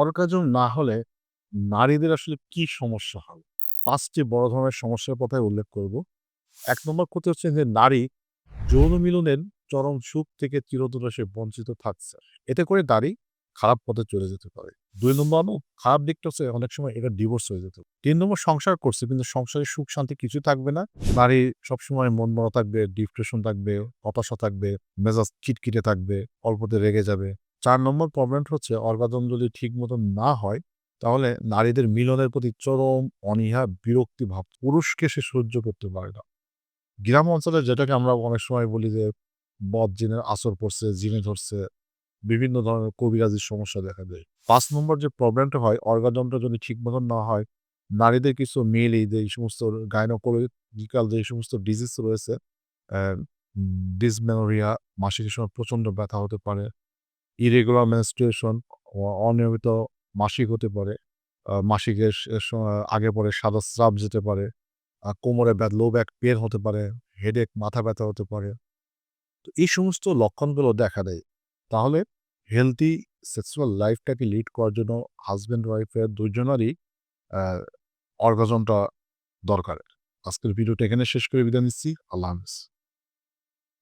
Orgasm না হলে নারীদের আসলে কি সমস্যা হয়? পাঁচটি বড় ধরনের সমস্যার কথাই উল্লেখ করব। এক নম্বর ক্ষতি হচ্ছে যে নারী যৌন মিলনের চরম সুখ থেকে চিরতরে সে বঞ্চিত থাকছে। এতে করে নারী খারাপ পথে চলে যেতে পারে। দুই নম্বর খারাপ দিকটা হচ্ছে অনেক সময় এটা ডিভোর্স হয়ে যেতে তিন নম্বর সংসার করছে কিন্তু সংসারে সুখ শান্তি কিছু থাকবে না। নারী সবসময় মন মরা থাকবে, ডিপ্রেশন থাকবে, হতাশা থাকবে, মেজাজ খিটখিটে থাকবে, অল্পতে রেগে যাবে। ৪ নম্বর প্রবলেমটা হচ্ছে অর্গাজম যদি ঠিক মতন না হয় তাহলে নারীদের মিলনের প্রতি চরম অনীহা, বিরক্তি ভাব পুরুষকে সে সহ্য করতে পারে না। গ্রাম অঞ্চলে যেটাকে আমরা অনেক সময় বলি যে বদ জিনের আসর পড়ছে, জিনে ধরছে, বিভিন্ন ধরনের কবিরাজির সমস্যা দেখা দেয়। পাঁচ নম্বর যে প্রবলেমটা হয় অর্গাজমটা যদি ঠিক মতন না হয় নারীদের কিছু মেল যে এই সমস্ত গাইনোকোলজিক্যাল যে সমস্ত ডিজিজ রয়েছে ডিসমেনোরিয়া, মাসিকের সময় প্রচণ্ড ব্যথা হতে পারে, ইরেগুলার মেনস্ট্রুয়েশন অনিয়মিত মাসিক হতে পারে, মাসিকের আগে পরে সাদা স্রাব যেতে পারে, কোমরে লো ব্যাক পেইন হতে পারে, হেডেক মাথা ব্যথা হতে পারে। তো এই সমস্ত লক্ষণগুলো দেখা দেয়। তাহলে হেলদি সেক্সুয়াল লাইফটাকে লিড করার জন্য হাজব্যান্ড ওয়াইফের দুজনেরই অর্গাজমটা দরকার। আজকের ভিডিওটা এখানে শেষ করে বিদায় নিচ্ছি। আল্লাহ হাফেজ।